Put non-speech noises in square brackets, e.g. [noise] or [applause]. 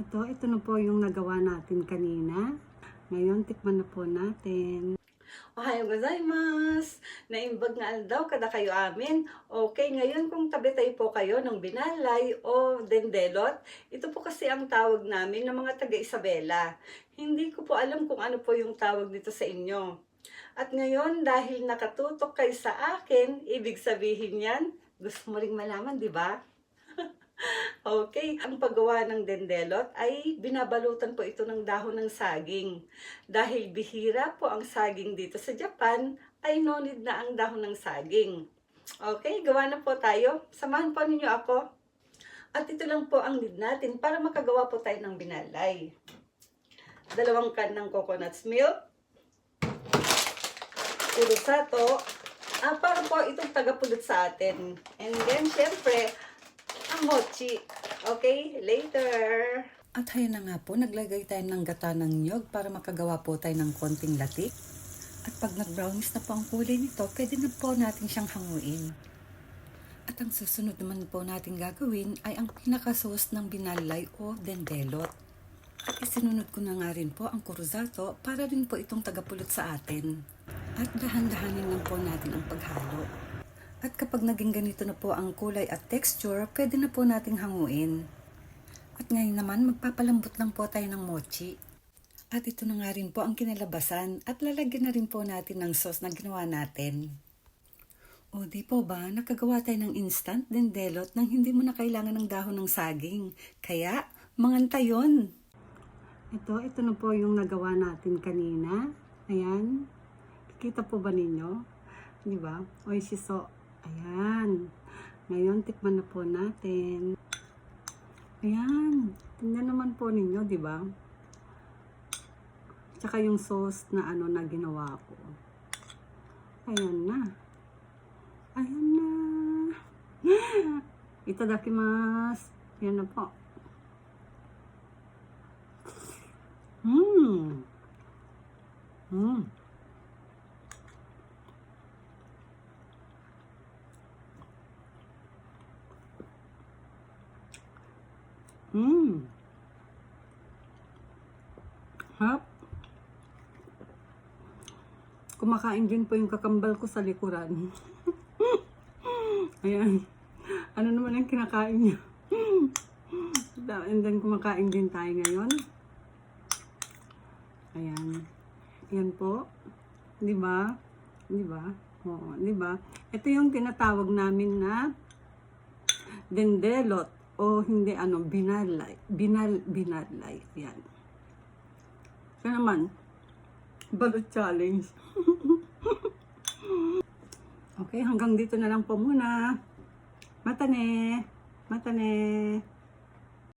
Ito, ito na po yung nagawa natin kanina. Ngayon, tikman na po natin. Ohayo gozaimasu! Naimbag nga daw kada kayo amin. Okay, ngayon kung tabi tayo po kayo ng binalay o dendelot, ito po kasi ang tawag namin ng mga taga Isabela. Hindi ko po alam kung ano po yung tawag dito sa inyo. At ngayon, dahil nakatutok kayo sa akin, ibig sabihin yan, gusto mo ring malaman, di ba? Okay, ang paggawa ng dendelot ay binabalutan po ito ng dahon ng saging. Dahil bihira po ang saging dito sa Japan, ay no na ang dahon ng saging. Okay, gawa na po tayo. Samahan po ninyo ako. At ito lang po ang need natin para makagawa po tayo ng binalay. Dalawang can ng coconut milk. Puro sato. Ah, para po itong tagapulot sa atin. And then, syempre, mochi. Okay, later. At hayun na nga po, naglagay tayo ng gata ng nyog para makagawa po tayo ng konting latik. At pag nag-brownies na po ang kulay nito, pwede na po natin siyang hanguin. At ang susunod naman po natin gagawin ay ang pinaka-sauce ng binalay o dendelot. At isinunod ko na nga rin po ang kuruzato para rin po itong tagapulot sa atin. At dahan-dahanin lang po natin ang paghalo. At kapag naging ganito na po ang kulay at texture, pwede na po nating hanguin. At ngayon naman, magpapalambot lang po tayo ng mochi. At ito na nga rin po ang kinalabasan at lalagyan na rin po natin ng sauce na ginawa natin. O di po ba, nakagawa tayo ng instant dendelot nang hindi mo na kailangan ng dahon ng saging. Kaya, manganta yon. Ito, ito na po yung nagawa natin kanina. Ayan. Kikita po ba ninyo? Di ba? Oy, shiso. Ayan. Ngayon, tikman na po natin. Ayan. Tingnan naman po ninyo, di ba? Tsaka yung sauce na ano na ginawa ko. Ayan na. Ayan na. [gasps] Itadakimasu. Yan na po. Mmm. Mmm. Mmm. Harap. Kumakain din po yung kakambal ko sa likuran. [laughs] Ayan. Ano naman ang kinakain niya? [laughs] And then kumakain din tayo ngayon. Ayan. Yan po. Di ba? Di ba? Oo, di ba? Ito yung tinatawag namin na dendelot o hindi ano, binalay. Binal, binalay. Yan. Ito naman, balot challenge. [laughs] okay, hanggang dito na lang po muna. Matane. Matane.